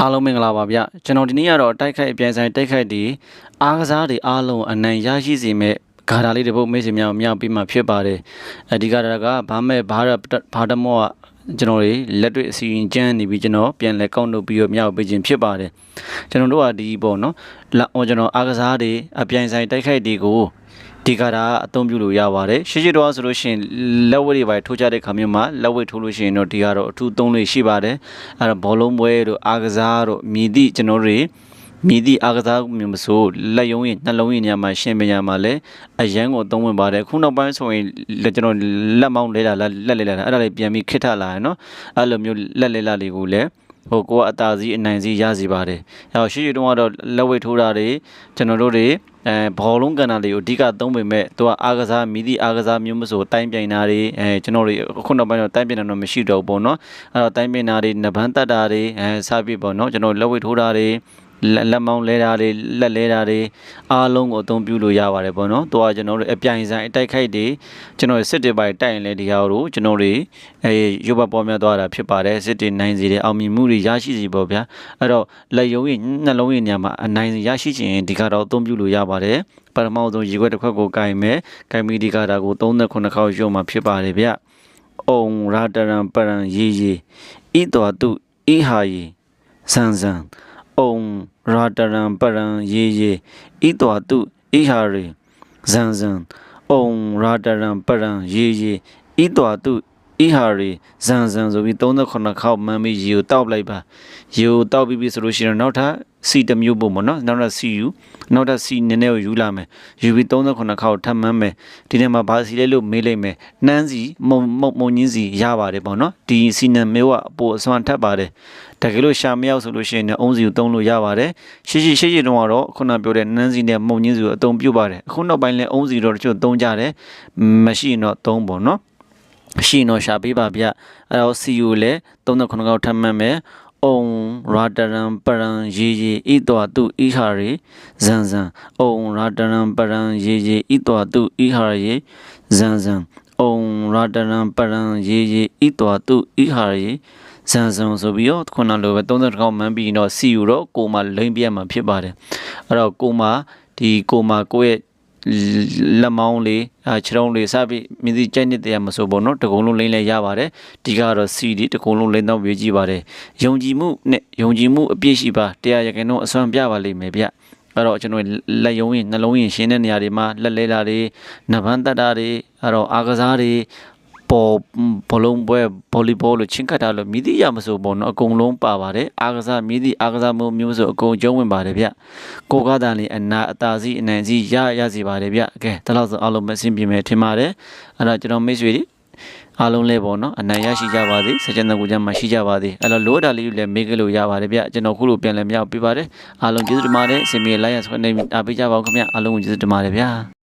အားလုံးမင်္ဂလာပါဗျကျွန်တော်ဒီနေ့ကတော့တိုက်ခိုက်အပြိုင်ဆိုင်တိုက်ခိုက်ဒီအားကစားတွေအားလုံးအနိုင်ရရှိစေမဲ့ဂါထာလေးတစ်ပုဒ်မေ့စီများကိုမြောက်ပြီးမှဖြစ်ပါတယ်အဒီဂါထာကဘာမဲ့ဘာရဘာဒမောကကျွန်တော်တွေလက်တွေ့အစီရင်ကျန်းနေပြီးကျွန်တော်ပြန်လဲကောက်လုပ်ပြီးတော့မြောက်ပေးခြင်းဖြစ်ပါတယ်ကျွန်တော်တို့ကဒီပေါ့နော်လက်အော်ကျွန်တော်အားကစားတွေအပြိုင်ဆိုင်တိုက်ခိုက်တွေကို ဒီကရာအသုံးပြုလို့ရပါတယ်ရှေ့ရှေ့တော့ဆိုလို့ရှိရင်လက်ဝဲတွေပါထိုးကြတဲ့ခါမျိုးမှာလက်ဝဲထိုးလို့ရှိရင်တော့ဒီကတော့အထူးသုံးလို့ရှိပါတယ်အဲ့တော့ဘောလုံးပွဲတို့အားကစားတို့မြည်သည့်ကျွန်တော်တွေမြည်သည့်အားကစားမျိုးမဆိုလက်ယုံရင်နှလုံးရင်ညမှာရှင်းပညာမှာလည်းအရန်ကိုသုံးဝင်ပါတယ်ခုနောက်ပိုင်းဆိုရင်လက်ကျွန်တော်လက်မောင်းလဲတာလက်လက်လဲတာအဲ့ဒါလေးပြန်ပြီးခစ်ထလာရနော်အဲ့လိုမျိုးလက်လဲလာလေးကိုလည်း ဟိုကိုကအတာစီအနိုင်စီရစီပါတယ်။အဲတော့ရှိရှိတုန်းကတော့လက်ဝဲထိုးတာတွေကျွန်တော်တို့တွေအဲဘောလုံးကန်တာတွေကိုအဓိကသုံးပေမဲ့သူကအားကစားမိသည့်အားကစားမျိုးမဆိုတိုင်းပြိုင်တာတွေအဲကျွန်တော်တွေအခုနောက်ပိုင်းတော့တိုင်းပြိုင်တာတော့မရှိတော့ဘူးပေါ့နော်။အဲတော့တိုင်းပြိုင်တာတွေနဗန်းတက်တာတွေအဲစပြီးပေါ့နော်ကျွန်တော်လက်ဝဲထိုးတာတွေ လက်လက်မောင်းလဲတာတွေလက်လဲတာတွေအားလုံးကိုအသုံးပြုလို့ရပါတယ်ပေါ့နော်။သူကကျွန်တော်တို့အပြိုင်ဆိုင်အတိုက်ခိုက်တွေကျွန်တော်စစ်တေပိုင်တိုက်ရင်လည်းဒီဟာတို့ကျွန်တော်တွေအဲရုပ်ဘပေါ်များသွားတာဖြစ်ပါတယ်စစ်တေနိုင်စီတဲ့အောင်မြင်မှုတွေရရှိစီပေါ့ဗျာ။အဲ့တော့လက်ယုံရင်နှလုံးရင်ညမှာအနိုင်ရရှိခြင်းဒီကတော့အသုံးပြုလို့ရပါတယ်။ပထမဆုံးရေခွက်တစ်ခွက်ကိုကင်မယ်။ကင်မီဒီကာတာကို39ခေါက်ရုံမှာဖြစ်ပါတယ်ဗျ။အုံရာတရံပရံရေရေဤတော်တုဤဟာယေဇန်ဇန် အုံရာတရံပရံရေရေဤတော်တုဤဟာရေဇန်ဇန်အုံရာတရံပရံရေရေဤတော်တု ဤဟာရီဇန်ဇန်ဆိုပြီး39ခေါက်မှန်းပြီးရေကိုတောက်လိုက်ပါရေကိုတောက်ပြီးပြီဆိုလို့ရှိရင်နောက်ထပ်စီတစ်မျိုးပုံပေါ့နော်နောက်ထပ်စီယူနောက်ထပ်စီနည်းနည်းကိုယူလာမယ်ယူပြီး39ခေါက်ထပ်မှန်းမယ်ဒီနေ့မှာဘာစီလဲလို့မေးလိုက်မယ်နှမ်းစီမုံမုံမုံညင်းစီရပါတယ်ပေါ့နော်ဒီစီနံမျိုးကအပေါ်အစွမ်းထပ်ပါတယ်တကယ်လို့ရှာမရောက်ဆိုလို့ရှိရင်လည်းအုံးစီကိုသုံးလို့ရပါတယ်ရှိရှိရှိရှိတုန်းကတော့ခုနပြောတဲ့နှမ်းစီနဲ့မုံညင်းစီကိုအသုံးပြုပါတယ်အခုနောက်ပိုင်းလည်းအုံးစီတော့တချို့သုံးကြတယ်မရှိရင်တော့သုံးပေါ့နော် ရှိနော်ရှာပေးပါဗျအဲ့တော့ CU လည်း39ခေါက်ထပ်မှတ်မယ်အုံရာတရံပရံရေရေဤတော်တုဤဟာရေဇန်ဇန်အုံရာတရံပရံရေရေဤတော်တုဤဟာရေဇန်ဇန်အုံရာတရံပရံရေရေဤတော်တုဤဟာရေဇန်ဇန်ဆိုပြီးတော့ခုနလိုပဲ30ခေါက်မှန်းပြီးတော့ CU တော့ကိုမလိမ့်ပြတ်မှာဖြစ်ပါတယ်အဲ့တော့ကိုမဒီကိုမကိုယ့်ရဲ့ လက်မောင်းလေးအဲခြေထောက်လေးစပြီးမြည်သည့်ကြိုက်နေတဲ့မဆိုပေါ့နော်တကုံလုံးလိမ့်လဲရပါတယ်ဒီကတော့ CD တကုံလုံးလိမ့်တော့ပြေးကြည့်ပါတယ်ယုံကြည်မှုနဲ့ယုံကြည်မှုအပြည့်ရှိပါတရားရခင်တော့အစွမ်းပြပါလိမ့်မယ်ဗျအဲ့တော့ကျွန်တော်လက်ယုံရင်နှလုံးရင်ရှင်းတဲ့နေရာတွေမှာလက်လဲတာတွေနဗန်းတက်တာတွေအဲ့တော့အာကစားတွေ ပေါ်ဘလုံးပွဲဗော်လီဘောလို့ချင်းကတ်တာလို့မြည်သည့်ရမဆိုပေါ့နော်အကုန်လုံးပါပါတယ်အာကစားမြည်သည့်အာကစားမျိုးမျိုးဆိုအကုန်ကျုံးဝင်ပါတယ်ဗျကိုကားတန်လေးအနာအတာစီအနံစီရရစီပါတယ်ဗျကဲဒါလို့ဆိုအားလုံးမစင်ပြမယ်ထင်ပါတယ်အဲ့တော့ကျွန်တော်မိတ်ဆွေတွေအားလုံးလဲပေါ့နော်အနိုင်ရရှိကြပါစေစကြံတဲ့ကိုကြမှာရှိကြပါစေအဲ့တော့လိုအပ်တာလေးတွေလည်းမေးကြလို့ရပါတယ်ဗျကျွန်တော်ခုလိုပြန်လဲမြောက်ပြပါတယ်အားလုံးကျေးဇူးတင်ပါတယ်စင်မြေလိုက်ရဆွနေအားပေးကြပါဦးခင်ဗျအားလုံးကိုကျေးဇူးတင်ပါတယ်ဗျာ